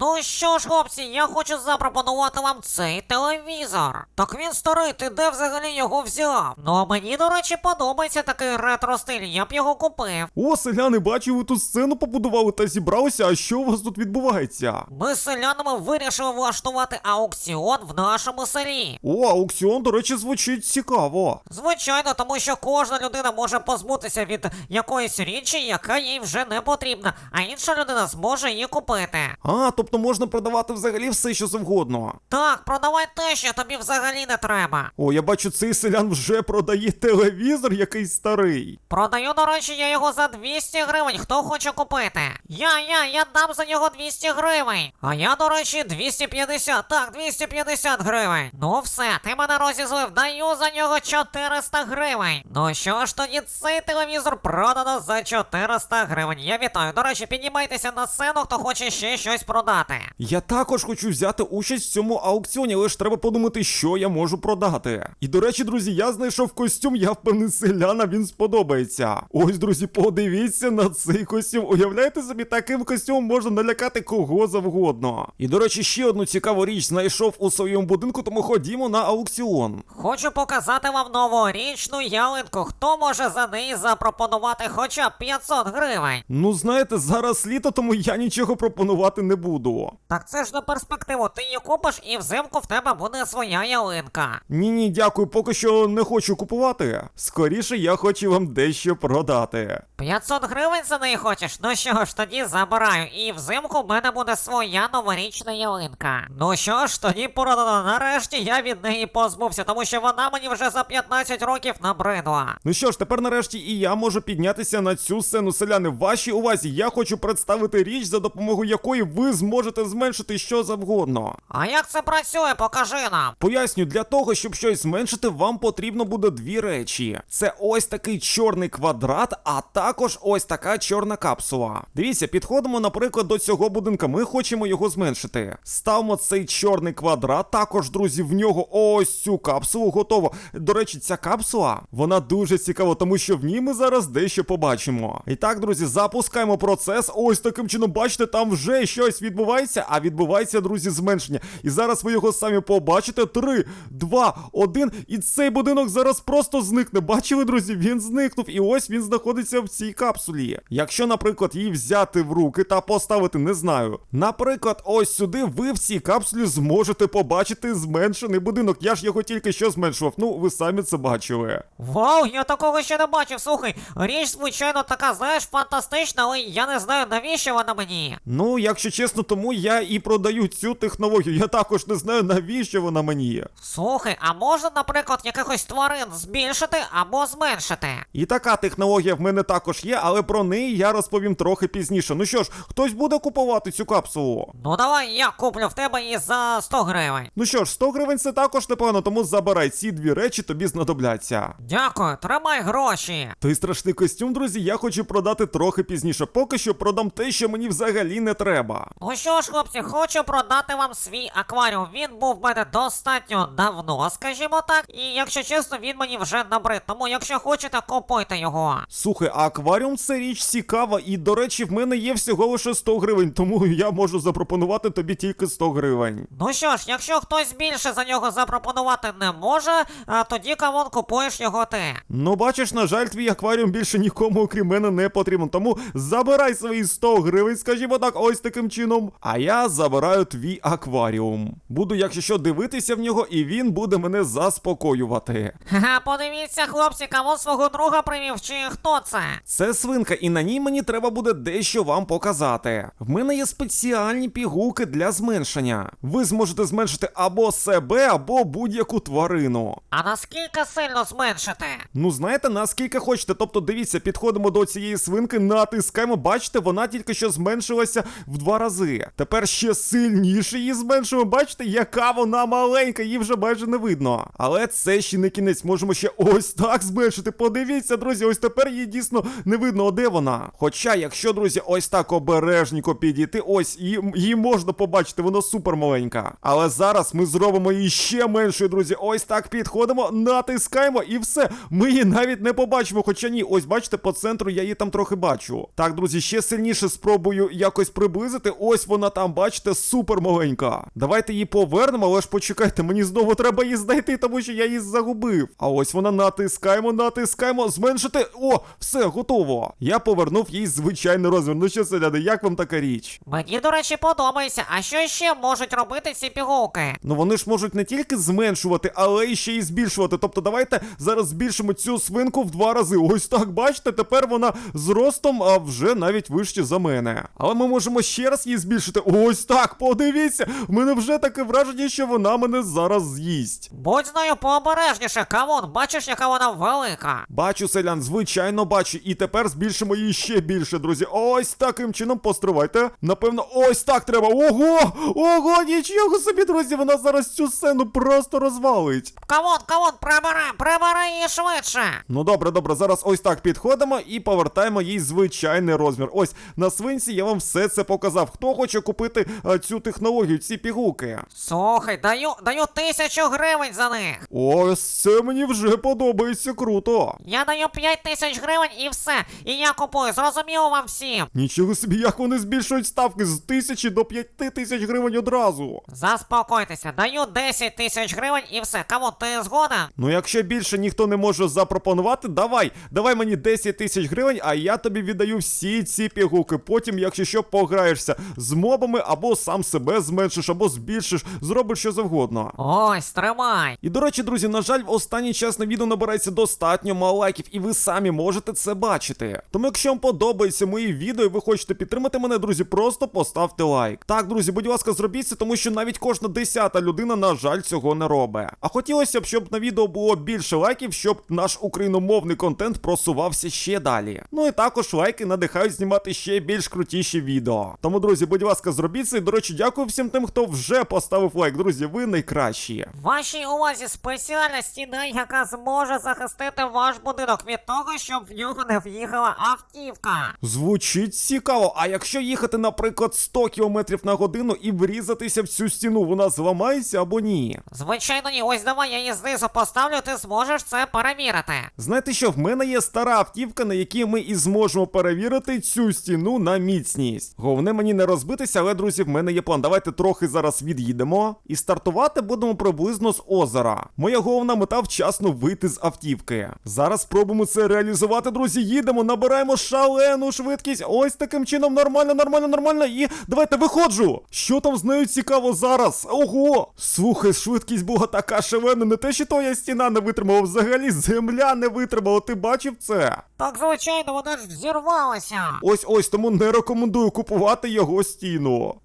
Ну що ж, хлопці, я хочу запропонувати вам цей телевізор. Так він старий, ти де взагалі його взяв? Ну а мені, до речі, подобається такий ретро стиль, я б його купив. О, селяни, бачу, ви тут сцену побудували та зібралися. А що у вас тут відбувається? Ми з селянами вирішили влаштувати аукціон в нашому селі. О, аукціон, до речі, звучить цікаво. Звичайно, тому що кожна людина може позбутися від якоїсь річі, яка їй вже не потрібна, а інша людина зможе її купити. А, тобто можна продавати взагалі все, що завгодно. Так, продавай те, що тобі взагалі не треба. О, я бачу, цей селян вже продає телевізор, який старий. Продаю, до речі, я його за 200 гривень. Хто хоче купити? Я, я, я дам за нього 200 гривень. А я, до речі, 250. Так, 250 гривень. Ну все, ти мене розізлив, даю за нього 400 гривень. Ну що ж тоді цей телевізор продано за 400 гривень. Я вітаю. До речі, піднімайтеся на сцену, хто хоче ще щось продати. Я також хочу взяти участь в цьому аукціоні, ж треба подумати, що я можу продати. І до речі, друзі, я знайшов костюм, я впевнений селяна, він сподобається. Ось, друзі, подивіться на цей костюм. Уявляєте собі, таким костюмом можна налякати кого завгодно. І до речі, ще одну цікаву річ знайшов у своєму будинку, тому ходімо на аукціон. Хочу показати вам новорічну ялинку. Хто може за неї запропонувати хоча б 500 гривень? Ну, знаєте, зараз літо, тому я нічого пропонувати не буду. Так це ж на перспективу, ти її купиш і взимку в тебе буде своя ялинка. Ні, ні, дякую, поки що не хочу купувати. Скоріше я хочу вам дещо продати. 500 гривень за неї хочеш? Ну що ж, тоді забираю. І взимку в мене буде своя новорічна ялинка. Ну що ж, тоді продано. Нарешті я від неї позбувся, тому що вона мені вже за 15 років набридла. Ну що ж, тепер нарешті і я можу піднятися на цю сцену селяни. Вашій увазі я хочу представити річ, за допомогою якої ви зможете зменшити що завгодно. А як це працює? Покажи нам. Поясню, для того, щоб щось зменшити, вам потрібно буде дві речі: це ось такий чорний квадрат, а також ось така чорна капсула. Дивіться, підходимо, наприклад, до цього будинка. Ми хочемо його зменшити. Ставимо цей чорний квадрат. Також, друзі, в нього ось цю капсулу готово. До речі, ця капсула вона дуже цікава, тому що в ній ми зараз дещо побачимо. І так, друзі, запускаємо процес. Ось таким чином, бачите, там вже щось відбувається, а відбувається, друзі, зменшення. І зараз ви його самі побачите. Три, два, один. І цей будинок зараз просто зникне. Бачили, друзі, він зникнув. І ось він знаходиться в цій капсулі. Якщо, наприклад, її взяти в руки та поставити, не знаю. Наприклад, ось сюди ви в цій капсулі зможете побачити зменшений будинок. Я ж його тільки що зменшував. Ну, ви самі це бачили. Вау, я такого ще не бачив. Слухай, річ, звичайно, така, знаєш, фантастична, але я не знаю, навіщо вона мені. Ну, якщо чесно, тому я і продаю цю технологію. Я також не знаю, навіщо вона мені. Слухай, а можна, наприклад, якихось тварин збільшити або зменшити? І така технологія в мене також є, але про неї я розповім трохи пізніше. Ну що ж, хтось буде купувати цю капсулу? Ну давай я куплю в тебе її за 100 гривень. Ну що ж, 100 гривень це також непогано, тому забирай ці дві речі, тобі знадобляться. Дякую, тримай гроші. Той страшний костюм, друзі, я хочу продати трохи пізніше. Поки що продам те, що мені взагалі не треба. Ну що ж, хлопці, хочу продати вам свій акваріум. Він був в мене достатньо давно, скажімо так. І якщо чесно, він мені вже набрид. Тому якщо хочете, купуйте його. Слухай, а акваріум це річ цікава, і до речі, в мене є всього лише 100 гривень, тому я можу запропонувати тобі тільки 100 гривень. Ну що ж, якщо хтось більше за нього запропонувати не може, а тоді кавон купуєш його ти. Ну, бачиш, на жаль, твій акваріум більше нікому, окрім мене, не потрібен. Тому забирай свої 100 гривень, скажімо так, ось таким чином. А я забираю твій акваріум. Буду, якщо що, дивитися в нього, і він буде мене заспокоювати. Ха, подивіться, хлопці, кавон свого друга привів, чи хто це? Це свинка, і на ній мені треба буде дещо вам показати. В мене є спеціальні пігулки для зменшення. Ви зможете зменшити або себе, або будь-яку тварину. А наскільки сильно зменшити? Ну, знаєте, наскільки хочете. Тобто, дивіться, підходимо до цієї свинки, натискаємо. Бачите, вона тільки що зменшилася в два рази. Тепер ще сильніше її зменшуємо. Бачите, яка вона маленька, її вже майже не видно. Але це ще не кінець. Можемо ще ось так зменшити. Подивіться, друзі, ось тепер її дійсно не видно, де вона. Хоча, якщо, друзі, ось так обережненько підійти, ось її, її можна побачити, вона супер маленька. Але зараз ми зробимо її ще меншою, друзі. Ось так підходимо, натискаємо і все. Ми її навіть не побачимо. Хоча ні, ось бачите, по центру я її там трохи бачу. Так, друзі, ще сильніше спробую якось приблизити. Ось ось вона там, бачите, супер маленька. Давайте її повернемо, але ж почекайте, мені знову треба її знайти, тому що я її загубив. А ось вона натискаємо, натискаємо, зменшити. О, все, готово. Я повернув їй звичайний розмір. Ну що, селяни, як вам така річ? Мені, до речі, подобається. А що ще можуть робити ці пігулки? Ну вони ж можуть не тільки зменшувати, але і ще й збільшувати. Тобто давайте зараз збільшимо цю свинку в два рази. Ось так, бачите, тепер вона з ростом, а вже навіть вище за мене. Але ми можемо ще раз її збільшити. Ось так, подивіться. В мене вже таке враження, що вона мене зараз з'їсть. Будь з нею пообережніше, камон, бачиш, яка вона велика. Бачу, селян, звичайно бачу. І тепер збільшимо її ще більше, друзі. Ось таким чином постривайте. Напевно, ось так треба. Ого! Ого, нічого собі, друзі, вона зараз цю сцену просто розвалить. Камон, камон, прибери, прибери її швидше. Ну добре, добре, зараз ось так підходимо і повертаємо їй звичайний розмір. Ось на свинці я вам все це показав. Хто хоче купити а, цю технологію, ці пігулки? Слухай, даю, даю тисячу гривень за них. Ось це мені вже подобається круто. Я даю 5 тисяч гривень і все. І я купую, зрозуміло вам всім. Нічого собі, як вони збільшують ставки з тисячі до п'яти тисяч гривень одразу. Заспокойтеся, даю 10 тисяч гривень і все. Камон, ти згоден? Ну, якщо більше ніхто не може запропонувати, давай, давай мені 10 тисяч гривень, а я тобі віддаю всі ці пігулки. Потім, якщо що, пограєшся з мобами, або сам себе зменшиш, або збільшиш, зробиш що завгодно. Ось, тримай. І до речі, друзі, на жаль, в останній час на відео набирається достатньо мало лайків, і ви самі можете це бачити. Тому, якщо вам подобається мої відео, і ви хочете підтримати мене, друзі, просто поставте лайк. Так, друзі, будь ласка, зробіть це, тому що навіть кожна десята людина, на жаль, цього не робить. А хотілося б, щоб на відео було більше лайків, щоб наш україномовний контент просувався ще далі. Ну і також лайки надихають знімати ще більш крутіші відео. Тому, друзі, будь ласка, зробіть це. І, до речі, дякую всім тим, хто вже поставив лайк. Друзі, ви найкращі. Вашій увазі спеціальна стіна, яка зможе захистити ваш будинок від того, щоб в нього не в'їхала автівка. Звучить цікаво. А якщо їхати, наприклад, 100 км на годину і врізатися в цю стіну, вона зламається або ні? Звичайно, ні, ось давай я її знизу поставлю, ти зможеш це перевірити. Знаєте що, в мене є стара автівка, на якій ми і зможемо перевірити цю стіну на міцність. Головне мені не розбитися, але друзі, в мене є план. Давайте трохи зараз від'їдемо і стартувати будемо приблизно з озера. Моя головна мета вчасно вийти з автівки. Зараз спробуємо це реалізувати, друзі. Їдемо, набираємо шалену швидкість. Ось таким чином нормально, нормально, нормально. І давайте виходжу. Що там з нею цікаво зараз? Ого! Слухай, швидкість була така шалена, не те, що твоя стіна не витримала, взагалі земля не витримала. Ти бачив це? Так, звичайно, вона ж взірвалася. Ось ось тому не рекомендую купувати його стіну.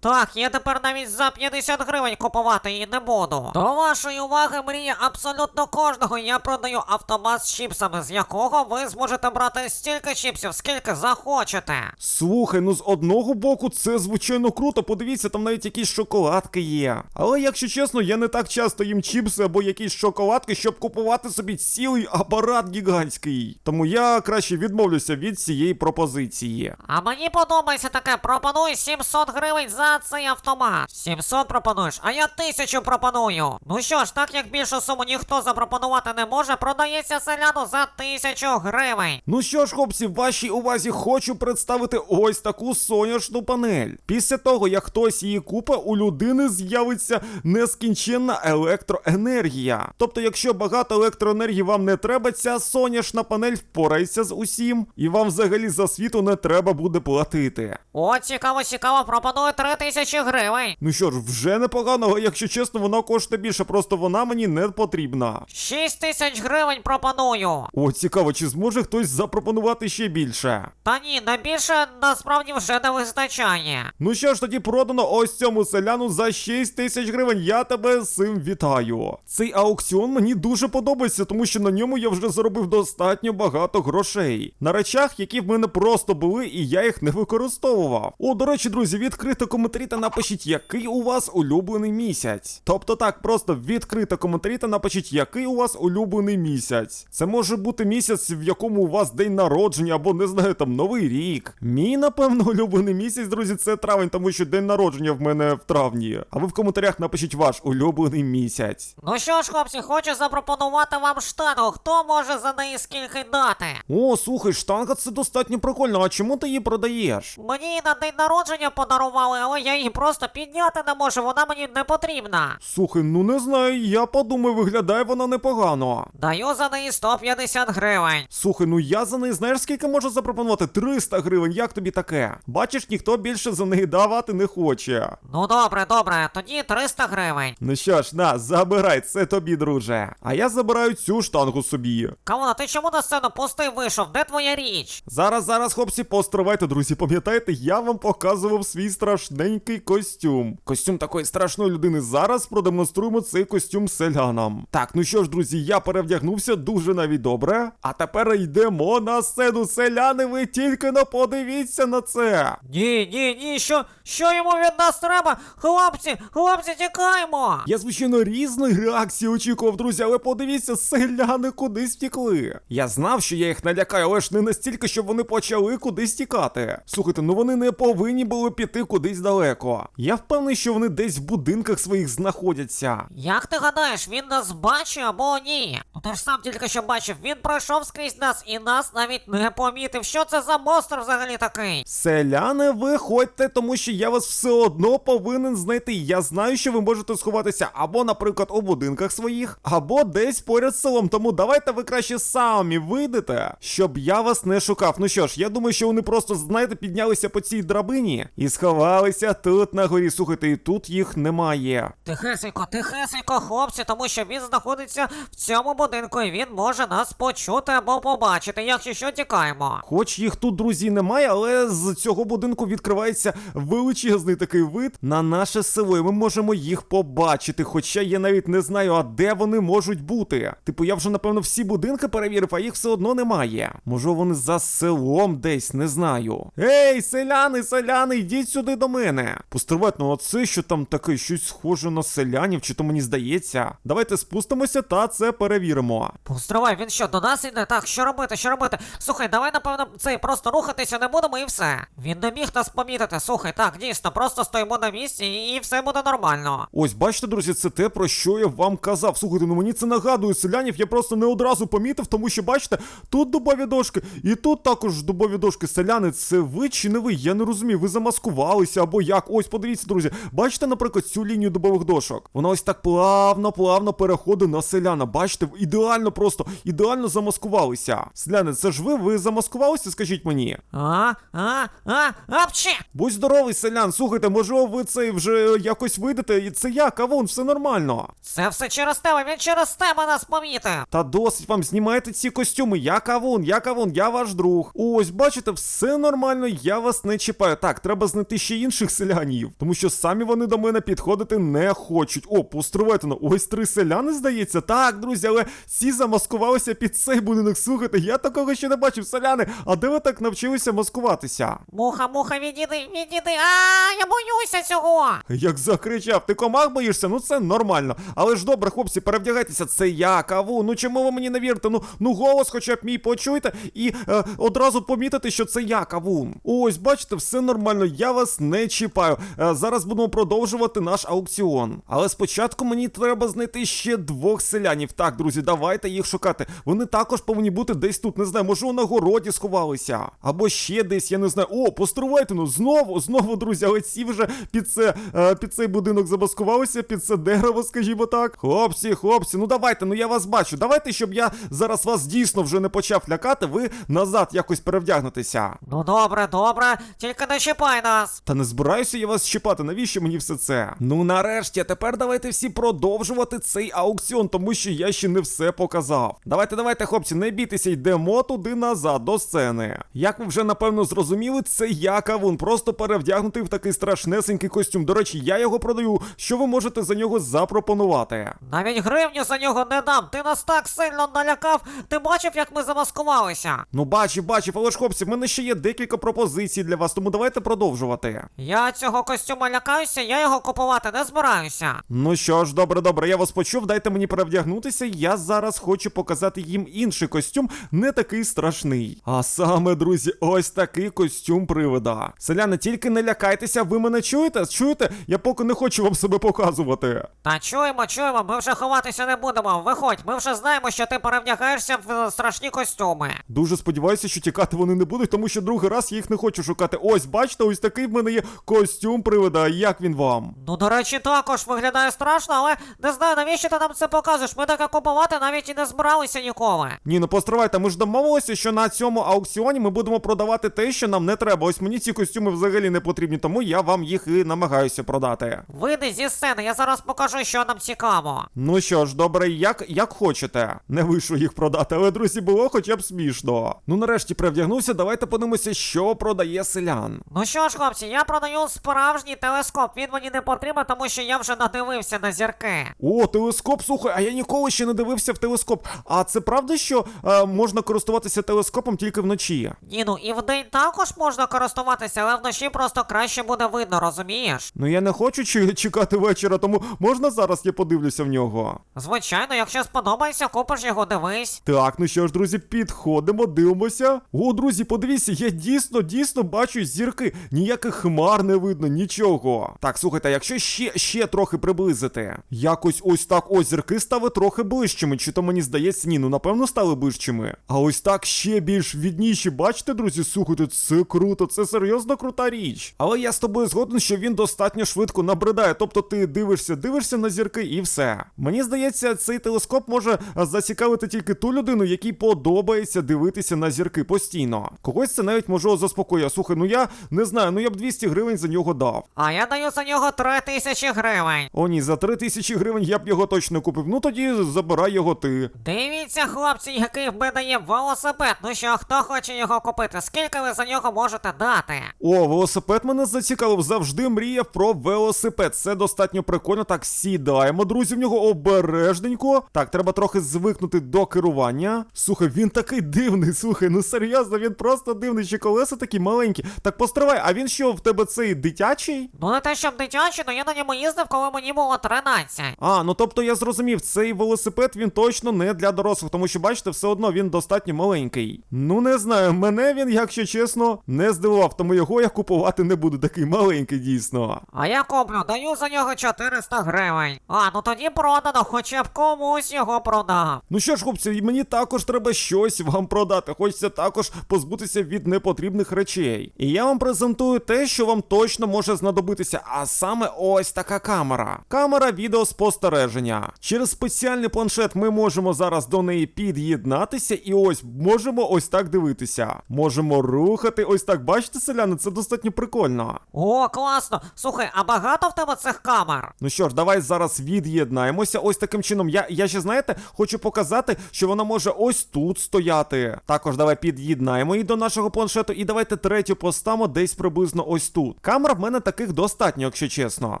Так, я тепер навіть за 50 гривень купувати її не буду. До вашої уваги мрія абсолютно кожного. Я продаю автомат з чіпсами, з якого ви зможете брати стільки чіпсів, скільки захочете. Слухай, ну з одного боку це звичайно круто. Подивіться, там навіть якісь шоколадки є. Але якщо чесно, я не так часто їм чіпси або якісь шоколадки, щоб купувати собі цілий апарат гігантський. Тому я краще відмовлюся від цієї пропозиції. А мені подобається таке, пропоную 700 гривень за цей автомат. 700 пропонуєш, а я 1000 пропоную. Ну що ж, так як більшу суму ніхто запропонувати не може, продається селяну за 1000 гривень. Ну що ж, хлопці, в вашій увазі хочу представити ось таку сонячну панель. Після того, як хтось її купить, у людини з'явиться нескінченна електроенергія. Тобто, якщо багато електроенергії вам не треба, ця сонячна панель впорається з усім, і вам взагалі за світу не треба буде платити. О, цікаво, цікаво, пропоную 3000 гривень. Ну що ж, вже непогано, якщо чесно, вона коштує більше, просто вона мені не потрібна. 6 тисяч гривень пропоную. О, цікаво, чи зможе хтось запропонувати ще більше. Та ні, на більше насправді вже не вистачає. Ну що ж, тоді продано ось цьому селяну за 6 тисяч гривень. Я тебе з цим вітаю. Цей аукціон мені дуже подобається, тому що на ньому я вже заробив достатньо багато грошей. На речах, які в мене просто були, і я їх не використовував. О, до речі, друзі, відкрито коментарі та напишіть, який у вас улюблений місяць. Тобто так, просто відкрито коментарі та напишіть, який у вас улюблений місяць. Це може бути місяць, в якому у вас день народження, або не знаю, там новий рік. Мій, напевно, улюблений місяць, друзі, це травень, тому що день народження в мене в травні. А ви в коментарях напишіть ваш улюблений місяць. Ну що ж, хлопці, хочу запропонувати вам штангу. Хто може за неї скільки дати? О, слухай, штанга це достатньо прикольно. А чому ти її продаєш? Мені на день народження подарували, але я її просто підняти не можу, вона мені не потрібна. Слухай, ну не знаю, я подумаю, виглядає вона непогано. Даю за неї 150 гривень. Слухай, ну я за неї знаєш скільки можу запропонувати? 300 гривень, як тобі таке? Бачиш, ніхто більше за неї давати не хоче. Ну добре, добре, тоді 300 гривень. Ну що ж, на, забирай, це тобі, друже. А я забираю цю штангу собі. Кавуна, ти чому на сцену пустий вийшов? Де твоя річ? Зараз, зараз, хлопці, постривайте, друзі. Пам'ятаєте, я вам показував свій страшненький костюм. Костюм такої страшної людини. Зараз продемонструємо цей костюм селянам. Так, ну що ж, друзі, я перевдягнувся дуже навіть добре. А тепер йдемо на сцену. Селяни, ви тільки не подивіться на це. Ні, ні, ні, що, що йому від нас треба? Хлопці, хлопці, тікаємо! Я, звичайно, різної реакції очікував, друзі, але подивіться, селяни кудись втікли. Я знав, що я їх налякаю, але ж не настільки, щоб вони почали кудись тікати. Слухайте, ну вони не повинні були піти кудись далеко. Я впевнений, що вони десь в будинках своїх знаходяться. Як ти гадаєш, він нас бачив або ні? Ну ти ж сам тільки що бачив, він пройшов скрізь нас і нас навіть не помітив. Що це за монстр взагалі такий? Селяни, виходьте, тому що я вас все одно повинен знайти. Я знаю, що ви можете сховатися або, наприклад, у будинках своїх, або десь поряд з селом. Тому давайте ви краще самі вийдете, щоб я вас не шукав. Ну що ж, я думаю, що вони просто, знаєте, піднялися по цій драбині і сховалися тут на горі. Слухайте, і тут їх немає. Тихесенько, тихесенько, хлопці, тому що він знаходиться в цьому будинку і він може нас почути або побачити. Якщо що, тікаємо. Хоч їх тут, друзі, немає, але з цього будинку відкривається величезний такий вид на наше село, і ми можемо їх побачити. Хоча я навіть не знаю, а де вони можуть бути. Типу, я вже напевно всі будинки перевірив, а їх все одно немає. Може, вони за селом десь, не знаю. Ей, селяни, селяни, йдіть сюди до мене. Постривайте, ну а це що там таке, щось схоже на селянів, чи то мені здається. Давайте спустимося та це перевіримо. Постривай, він що, до нас іде? Так, що робити, що робити? Слухай, давай, напевно, цей просто рухатися не будемо і все. Він не міг нас помітити. Слухай, так, дійсно, просто стоїмо на місці і, і все буде нормально. Ось, бачите, друзі, це те, про що я вам казав. Слухайте, ну мені це нагадує селянів, я просто не одразу помітив, тому що бачите, тут дубові дошки, і тут також дубові дошки. Селяни, це ви чи не ви? Я не розумію, ви замаскувалися або як. Ось, подивіться, друзі. Бачите, наприклад, цю лінію дубових дошок. Вона ось так плавно, плавно переходить на селяна. Бачите, ідеально просто, ідеально замаскувалися. Селяни, це ж ви? Ви замаскувалися, скажіть мені? А, а, а, апче! Будь здоровий, селян, слухайте, може ви це вже якось вийдете, і це я, кавун, все нормально. Це все через тебе, він через тебе нас помітив. Та досить вам знімайте ці костюми. Я кавун, я кавун, я ваш друг. Ось, бачите, все нормально, я вас не чіпаю. Так, треба знайти ще інших селянів, тому що самі вони до мене підходити не хочуть. О, постривайте, ну ось три селяни, здається. Так, друзі, але ці замаскувалися під цей будинок. Слухайте, я такого ще не бачив, селяни. А де ви так навчилися маскуватися? Муха, муха, відійди, відійди. А, я боюся цього. Як закричав, ти комах боїшся? Ну це нормально. Але ж добре, хлопці, перевдягайтеся, це я, каву. Ну чому ви мені не вірите? Ну, ну голос хоча б мій почуйте і е, одразу помітите, що це я, кавун. Ось, бачите, все нормально, я вас не чіпаю. Е, зараз будемо продовжувати наш аукціон. Але спочатку мені треба знайти ще двох селянів. Так, друзі, давайте їх шукати. Вони також повинні бути десь тут, не знаю, може у нагороді сховалися. Або ще десь, я не знаю. О, постривайте, ну знову, знову, друзі, але ці вже під це е, під цей будинок замаскувалися, під це дерево, скажімо так. Хлопці, хлопці, ну давайте, ну я вас бачу. Давайте, щоб я зараз вас дійсно вже не почав лякати, ви назад якось перевдягнетеся. Ну добре, добре, тільки не чіпай нас. Та не збираюся я вас чіпати, навіщо мені все це? Ну нарешті, а тепер давайте всі продовжувати цей аукціон, тому що я ще не все показав. Давайте, давайте, хлопці, не бійтеся, йдемо туди назад, до сцени. Як ви вже напевно зрозуміли, це я кавун, просто перевдягнутий в такий страшнесенький костюм. До речі, я його продаю. Що ви можете за нього запропонувати? Навіть гривню за нього не дам. Ти нас так сильно налякав. Ти бачив, як ми замаскувалися? Ну, бачив, бачив, але ж хлопці, в мене ще є декілька пропозицій для вас, тому давайте продовжувати. Я цього костюма лякаюся, я його купувати не збираюся. Ну що ж, добре, добре, я вас почув, дайте мені перевдягнутися. Я зараз хочу показати їм інший костюм, не такий страшний. А саме, друзі, ось такий костюм привида. Селяни, тільки не лякайтеся, ви мене чуєте? Чуєте? Я поки не хочу вам себе показувати. Та чуємо, чуємо, ми вже ховатися не будемо. Виходь, ми вже знаємо, що ти перевдягаєшся в страшні костюми. Дуже сподіваюся, що тікати вони не будуть, тому що другий раз я їх не хочу шукати. Ось, бачите, ось такий такий в мене є костюм привида. Як він вам? Ну, до речі, також виглядає страшно, але не знаю, навіщо ти нам це показуєш. Ми таке купувати навіть і не збиралися ніколи. Ні, ну постривайте, ми ж домовилися, що на цьому аукціоні ми будемо продавати те, що нам не треба. Ось мені ці костюми взагалі не потрібні, тому я вам їх і намагаюся продати. Вийди зі сцени, я зараз покажу, що нам цікаво. Ну що ж, добре, як, як хочете. Не вийшло їх продати, але друзі, було хоча б смішно. Ну нарешті привдягнувся, давайте подивимося, що продає селян. Ну що ж, хлопці, я продаю справжній телескоп. Він мені не потрібен, тому що я вже надивився на зірки. О, телескоп, слухай, а я ніколи ще не дивився в телескоп. А це правда, що е, можна користуватися телескопом тільки вночі? Ні, ну і вдень також можна користуватися, але вночі просто краще буде видно, розумієш? Ну я не хочу чи- чекати вечора, тому можна зараз я подивлюся в нього. Звичайно, якщо сподобається, купиш його, дивись. Так, ну що ж, друзі, підходимо, дивимося. О, друзі, подивіться, я дійсно, дійсно бачу зірки. Ніяких хмар не видно, нічого. Так, слухайте, якщо ще, ще трохи приблизити, якось ось так ось зірки стали трохи ближчими, чи то мені здається, ні, ну напевно стали ближчими. А ось так ще більш відніші, бачите, друзі, слухайте, це круто, це серйозно крута річ. Але я з тобою згоден, що він достатньо швидко набридає. Тобто ти дивишся, дивишся на зірки і все. Мені здається, цей телескоп може зацікавити тільки ту людину, якій подобається дивитися на зірки постійно. Когось це навіть може заспокоює. Слухай, ну я не знаю, ну я б 200 гривень за нього дав. А я даю за нього 3 тисячі гривень. О, ні, за 3 тисячі гривень я б його точно купив. Ну тоді забирай його ти. Дивіться, хлопці, який в мене є велосипед. Ну що, хто хоче його купити? Скільки ви за нього можете дати? О, велосипед мене зацікавив. Завжди мріяв про велосипед. Це достатньо прикольно. Так, сідаємо, друзі, в нього обережненько. Так, треба трохи звикнути до керування. Слухай, він такий дивний. Слухай, ну серйозно, він просто дивний. Ще колеса такі маленькі. Так постривай, а він що, в тебе цей дитячий? Ну не те, щоб дитячий, але я на ньому їздив, коли мені було 13. А, ну тобто я зрозумів, цей велосипед він точно не для дорослих, тому що бачите, все одно він достатньо маленький. Ну не знаю, мене він, якщо чесно, не здивував, тому його я купувати не буду. Такий маленький, дійсно. А я куплю, даю за нього 400 гривень. А, ну тоді продано, хоча б комусь його продав. Ну що ж, хлопці, мені також треба щось вам продати. Хочеться також позбутися від непотрібних речей. І я вам презентую те, що вам точно може знадобитися, а саме ось така камера. Камера відеоспостереження. Через спеціальний планшет ми можемо зараз до неї під'єднатися, і ось можемо ось так дивитися. Можемо рухати, ось так. Бачите, селяни, це достатньо прикольно. О, класно. Слухай, а багато в тебе цих камер? Ну що ж, давай зараз від'єднаємося. Ось таким чином. Я, я ще знаєте, хочу показати, що вона може ось тут стояти. Також давай під'єднаємо її до нашого планшету, і давайте третю поставимо десь приблизно ось тут. Камер в мене таких достатньо, якщо чесно.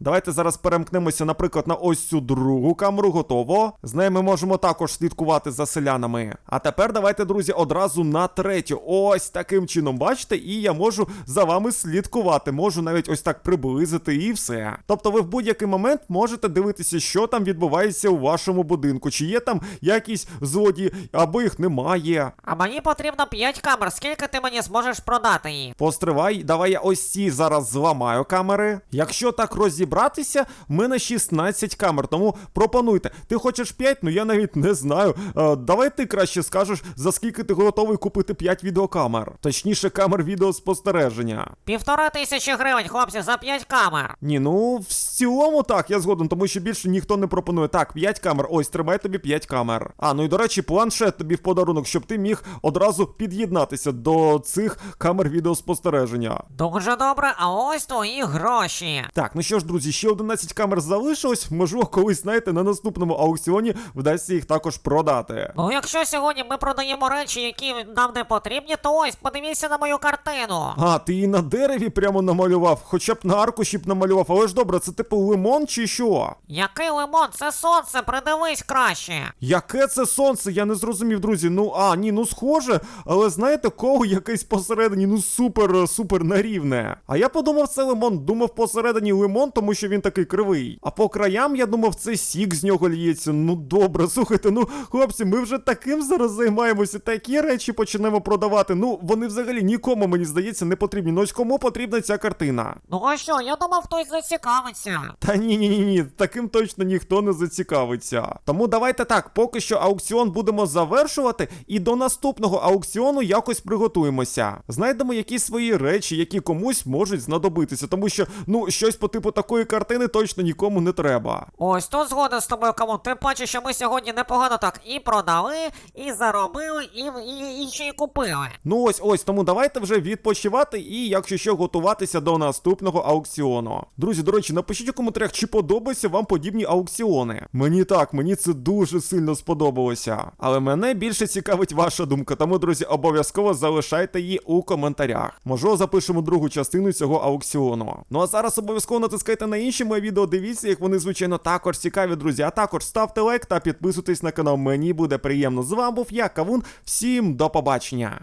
Давайте зараз перемкнемося, наприклад, на ось цю другу камеру. Готово. З нею ми можемо також слідкувати за селянами. А тепер давайте, друзі, одразу на третю. Ось таким чином, бачите, і я можу за вами слідкувати. Можу навіть ось так приблизити і все. Тобто ви в будь-який момент можете дивитися, що там відбувається у вашому будинку, чи є там якісь злодії, або їх немає. А мені потрібно 5 камер, скільки ти мені зможеш продати їх? Постривай, давай я ось ці зараз зламаю камери. Якщо так розібратися, в мене 16 камер, тому пропонуйте. Ти хочеш 5? Ну я навіть не знаю. Е, давай ти краще скажеш, за скільки ти готовий купити 5 відеокамер. Точніше, камер відеоспостереження. Півтора тисячі гривень, хлопці, за 5 камер. Ні, ну в цілому так, я згоден, тому що більше ніхто не пропонує. Так, 5 камер. Ось, тримай тобі 5 камер. А, ну і до речі, планшет тобі в подарунок, щоб ти міг одразу під'єднатися до цих камер відеоспостереження. Дуже добре, а ось твої гроші. Так, ну що ж, друзі, ще 11 камер залишилось. Можливо, колись, знаєте, на наступному аукціоні вдасться їх також продати. Ну, якщо сьогодні ми продаємо речі, які нам не потрібні, то ось подивіться на мою картину. А, ти і на дереві прямо намалював, хоча б на аркуші б намалював, але ж добре, це типу лимон чи що? Який лимон? Це сонце, придивись краще. Яке це сонце? Я не зрозумів, друзі. Ну а, ні, ну схоже, але знаєте, кого якесь посередині, ну супер, супер нарівне. А я подумав, це лимон, думав посередині лимон, тому що він такий кривий. А по краям я думав, це сік з нього лється. Ну добре, слухайте, ну хлопці, ми вже таким зараз займаємося, такі речі почнемо продавати. Ну, вони взагалі нікому, мені здається, не потрібні. Ну ось кому потрібна ця картина? Ну а що, я думав, хтось зацікавиться. Та ні, ні, ні, ні, таким точно ніхто не зацікавиться. Тому давайте так, поки що аукціон будемо завершувати, і до наступного аукціону якось приготуємося. Знайдемо якісь свої речі, які комусь комусь можуть знадобитися, тому що ну щось по типу такої картини точно нікому не треба. Ось тут згоден з тобою, кому. Тим паче, що ми сьогодні непогано так і продали, і заробили, і, і, і ще й купили. Ну ось ось, тому давайте вже відпочивати і, якщо що, готуватися до наступного аукціону. Друзі, до речі, напишіть у коментарях, чи подобаються вам подібні аукціони. Мені так, мені це дуже сильно сподобалося. Але мене більше цікавить ваша думка, тому, друзі, обов'язково залишайте її у коментарях. Можливо, запишемо другу частину цього аукціону. Ну а зараз обов'язково натискайте на інші мої відео, дивіться, як вони, звичайно, також цікаві, друзі. А також ставте лайк та підписуйтесь на канал. Мені буде приємно. З вами був я, Кавун. Всім до побачення.